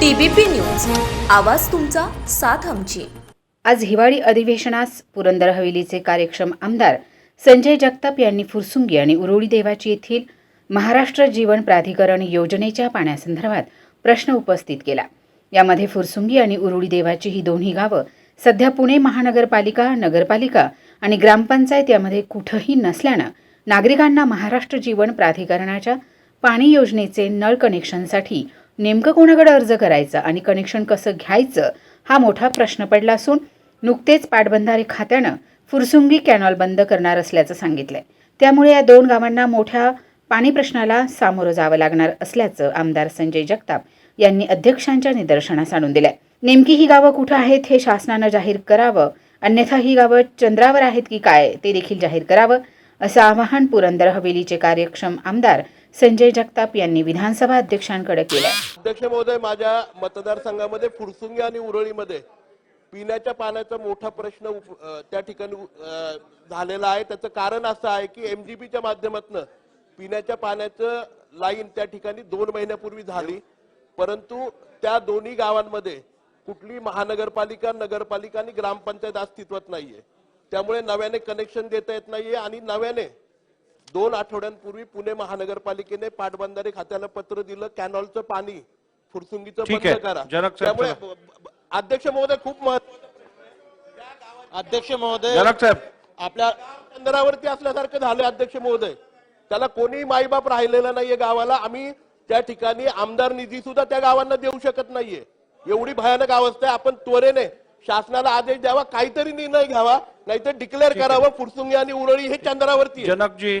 TBP news. आवाज तुमचा साथ आमची. आज हिवाळी अधिवेशनास पुरंदर हवेलीचे कार्यक्षम आमदार संजय जगताप यांनी फुरसुंगी आणि उरुळी देवाची येथील महाराष्ट्र जीवन प्राधिकरण योजनेच्या पाण्यासंदर्भात प्रश्न उपस्थित केला. यामध्ये फुरसुंगी आणि उरुळी देवाची ही दोन्ही गावं सध्या पुणे महानगरपालिका नगरपालिका आणि ग्रामपंचायत यामध्ये कुठंही नसल्यानं नागरिकांना महाराष्ट्र जीवन प्राधिकरणाच्या पाणी योजनेचे नळ कनेक्शनसाठी नेमकं कोणाकडे अर्ज करायचा आणि कनेक्शन कसं घ्यायचं हा मोठा प्रश्न पडला असून नुकतेच पाटबंधारे खात्यानं फुरसुंगी कॅनॉल बंद करणार असल्याचं सांगितलंय. त्यामुळे या दोन गावांना मोठ्या पाणी प्रश्नाला सामोरं जावं लागणार असल्याचं आमदार संजय जगताप यांनी अध्यक्षांच्या निदर्शनास आणून दिलंय. नेमकी ही गावं कुठं आहेत हे शासनानं जाहीर करावं? अन्यथा ही गावं चंद्रावर आहेत की काय ते देखील जाहीर करावं? असं आवाहन पुरंदर हवेलीचे कार्यक्षम आमदार संजय जगताप यांनी विधानसभा अध्यक्षांकडे केला अध्यक्ष महोदय माझ्या मतदारसंघामध्ये फुरसुंगी आणि उरळीमध्ये पिण्याच्या पाण्याचा मोठा प्रश्न त्या ठिकाणी झालेला आहे. त्याचं कारण असं आहे की एमजीपीच्या माध्यमातून पिण्याच्या पाण्याचं लाईन त्या ठिकाणी दोन महिन्यापूर्वी झाली. परंतु त्या दोन्ही गावांमध्ये कुठली महानगरपालिका नगरपालिका आणि ग्रामपंचायत अस्तित्वात नाहीये. त्यामुळे नव्याने कनेक्शन देता येत नाहीये आणि नव्याने दोन आठवड्यांपूर्वी पुणे महानगरपालिकेने पाटबंधारे खात्याला पत्र दिलं कॅनॉलचं पाणी फुरसुंगीचं बंद. करा. त्यामुळे अध्यक्ष महोदय खूप महत्त्व अध्यक्ष महोदय जनक साहेब. आपल्या चंद्रावरती असल्यासारखं झालं अध्यक्ष महोदय. त्याला कोणी माईबाप राहिलेला नाहीये गावाला. आम्ही त्या ठिकाणी आमदार निधी सुद्धा त्या गावांना देऊ शकत नाहीये. एवढी भयानक अवस्था आहे. आपण त्वरेने शासनाला आदेश द्यावा. काहीतरी निर्णय घ्यावा. नाहीतर डिक्लेअर करावं. फुरसुंगी आणि उरळी हे चंद्रावरती. जनकजी.